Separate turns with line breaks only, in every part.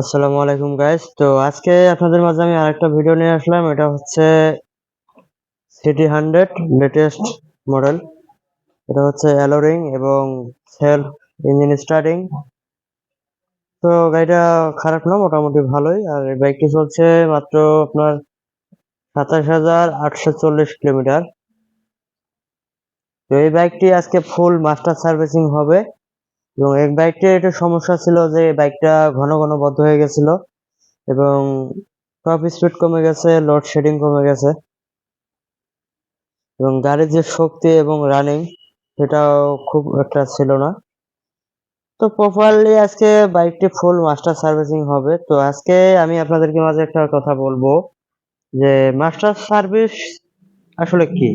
আসসালামু আলাইকুম গাইস তো আজকে আপনাদের মাঝে আমি আরেকটা ভিডিও নিয়ে আসলাম। এটা হচ্ছে সিটি হান্ড্রেড লেটেস্ট মডেল এটা হচ্ছে অ্যালোরিং এবং সেলফ ইঞ্জিন স্টার্টিং তো গাড়িটা খারাপ না, মোটামুটি ভালোই। আর এই বাইকটি চলছে মাত্র আপনার সাতাশ হাজার আটশো চল্লিশ কিলোমিটার তো এই বাইকটি আজকে ফুল মাস্টার সার্ভিসিং হবে। এবং এই বাইকটি একটু সমস্যা ছিল যে বাইকটা ঘন ঘন বদ্ধ হয়ে গেছিল এবং টপ স্পিড কমে গেছে লোড শেডিং কমে গেছে। এবং গাড়ির যে শক্তি এবং রানিং সেটাও খুব একটা ছিল না। তো প্রপারলি আজকে বাইকটি ফুল মাস্টার সার্ভিসিং হবে। তো আজকে আমি আপনাদেরকে মাঝে একটা কথা বলব যে মাস্টার সার্ভিস আসলে কি?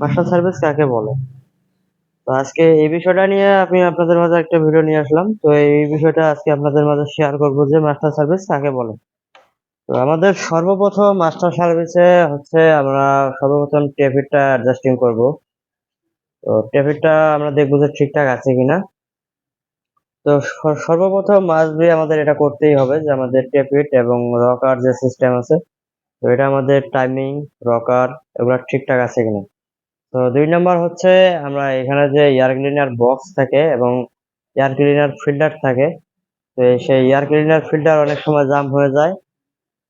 মাস্টার সার্ভিস কাকে বলে? তো আজকে এই বিষয়টা নিয়ে আমি আপনাদের মাঝে একটা ভিডিও নিয়ে আসলাম। তো এই বিষয়টা আজকে আপনাদের মাঝে শেয়ার করব যে মাস্টার সার্ভিস কাকে বলে। তো আমাদের সর্বপ্রথম মাস্টার সার্ভিসে হচ্ছে আমরা সর্বপ্রথম টেফিটটা অ্যাডজাস্টিং করব। তো টেফিটটা আমরা দেখব যে ঠিকঠাক আছে কিনা। তো সর্বপ্রথম মাস্ট বি আমাদের এটা করতেই হবে যে আমাদের টেফিট এবং রকার যে সিস্টেম আছে, তো এটা আমাদের টাইমিং রকার এগুলো ঠিকঠাক আছে কিনা। তো দুই নম্বর হচ্ছে আমরা এখানে যে এয়ার ক্লিনার বক্স থাকে এবং এয়ার ক্লিনার ফিল্টার থাকে, তো সেই এয়ার ক্লিনার ফিল্টার অনেক সময় জাম হয়ে যায়।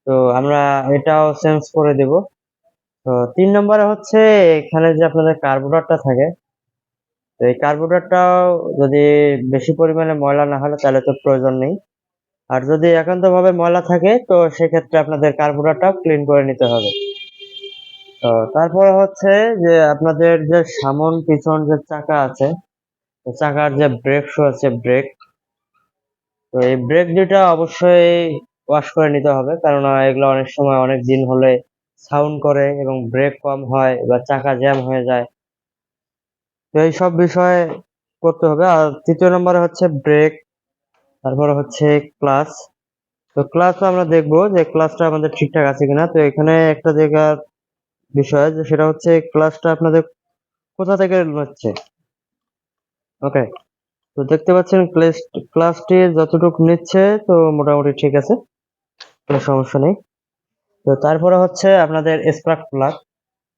তো আমরা এটাও চেঞ্জ করে দেব। তো তিন নম্বরে হচ্ছে এখানে যে আপনাদের কার্বোরেটরটা থাকে, তো এই কার্বোরেটরটাও যদি বেশি পরিমাণে ময়লা না হলে তাহলে তো প্রয়োজন নেই। আর যদি একান্তভাবে ময়লা থাকে, তো সেক্ষেত্রে আপনাদের কার্বোরেটরটাও ক্লিন করে নিতে হবে। তো তারপরে হচ্ছে যে আপনাদের যে সামন পিছন যে চাকা আছে চাকার যে ব্রেক শো আছে ব্রেক তো এই ব্রেক দুটা অবশ্যই ওয়াশ করে নিতে হবে। কারণ এগুলো অনেক সময় অনেক দিন হলে সাউন্ড করে এবং ব্রেক কম হয় বা চাকা জ্যাম হয়ে যায়। তো এই সব বিষয় করতে হবে। আর তৃতীয় নম্বরে হচ্ছে ব্রেক তারপরে হচ্ছে ক্লাস তো ক্লাস আমরা দেখব যে ক্লাসটা আমাদের ঠিকঠাক আছে কিনা। তো এখানে একটা জায়গার বিষয় সেটা হচ্ছে ক্লাসটা আপনাদের কোথা থেকে হচ্ছে? ওকে তো দেখতে পাচ্ছেন ক্লাস ক্লাসটি যতটুকু নিচ্ছে, তো মোটামুটি ঠিক আছে, কোনো সমস্যা নেই। তো তারপরে হচ্ছে আপনাদের স্পার্ক প্লাগ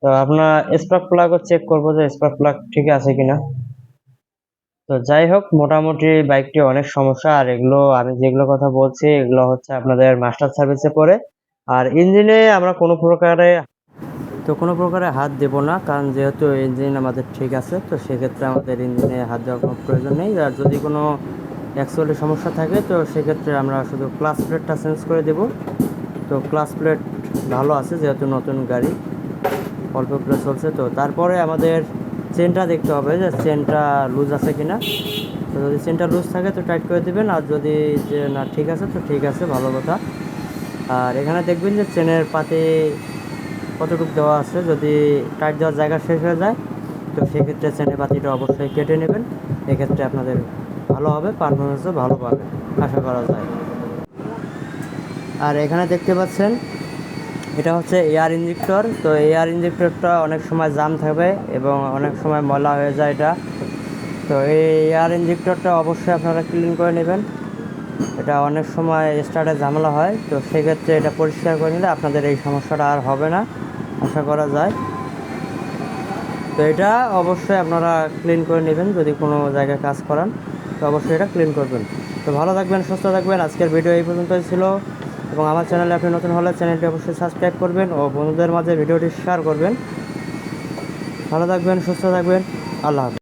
তো আপনার স্পার্ক প্লাগও চেক করব যে স্পার্ক প্লাগ ঠিক আছে কিনা। তো যাই হোক, মোটামুটি বাইকটি অনেক সমস্যা, আর এগুলো আমি যেগুলো কথা বলছি, এগুলো হচ্ছে আপনাদের মাস্টার সার্ভিসে পড়ে। আর ইঞ্জিনে আমরা কোনো প্রকারে তো কোনো প্রকারে হাত দেব না, কারণ যেহেতু ইঞ্জিন আমাদের ঠিক আছে, তো সেক্ষেত্রে আমাদের ইঞ্জিনে হাত দেওয়ার কোনো প্রয়োজন নেই। আর যদি কোনো অ্যাকচুয়ালি সমস্যা থাকে, তো সেক্ষেত্রে আমরা শুধু ক্লাস প্লেটটা চেঞ্জ করে দেব। তো ক্লাস প্লেট ভালো আছে, যেহেতু নতুন গাড়ি, অল্প প্লেট চলছে। তো তারপরে আমাদের চেনটা দেখতে হবে যে চেনটা লুজ আছে কি না তো যদি চেনটা লুজ থাকে, তো টাইট করে দেবেন। আর যদি যে না ঠিক আছে, তো ঠিক আছে, ভালো কথা। আর এখানে দেখবেন যে চেনের পাতে কতটুকু দেওয়া আছে, যদি টাইট দেওয়ার জায়গা শেষ হয়ে যায়, তো সেক্ষেত্রে চেনের পাতিটা অবশ্যই কেটে নেবেন। এক্ষেত্রে আপনাদের ভালো হবে পারফরমেন্সও ভালো পাবে, আশা করা যায়। আর এখানে দেখতে পাচ্ছেন, এটা হচ্ছে এয়ার ইঞ্জেক্টর তো এয়ার ইঞ্জেক্টরটা অনেক সময় জাম থাকবে এবং অনেক সময় ময়লা হয়ে যায় এটা। তো এই এয়ার ইঞ্জেক্টরটা অবশ্যই আপনারা ক্লিন করে নেবেন। এটা অনেক সময় স্টার্টে ঝামেলা হয়, তো সেক্ষেত্রে এটা পরিষ্কার করে নিলে আপনাদের এই সমস্যাটা আর হবে না, আশা করা যায়। তো এটা অবশ্যই আপনারা ক্লিন করে নেবেন যদি কোনো জায়গায় কাজ করান, তো অবশ্যই এটা ক্লিন করবেন। তো ভালো থাকবেন, সুস্থ থাকবেন, আজকের ভিডিও এই পর্যন্তই ছিল। এবং আমার চ্যানেলে আপনি নতুন হলে চ্যানেলটি অবশ্যই সাবস্ক্রাইব করবেন ও বন্ধুদের মাঝে ভিডিওটি শেয়ার করবেন। ভালো থাকবেন, সুস্থ থাকবেন, আল্লাহ হাফেজ।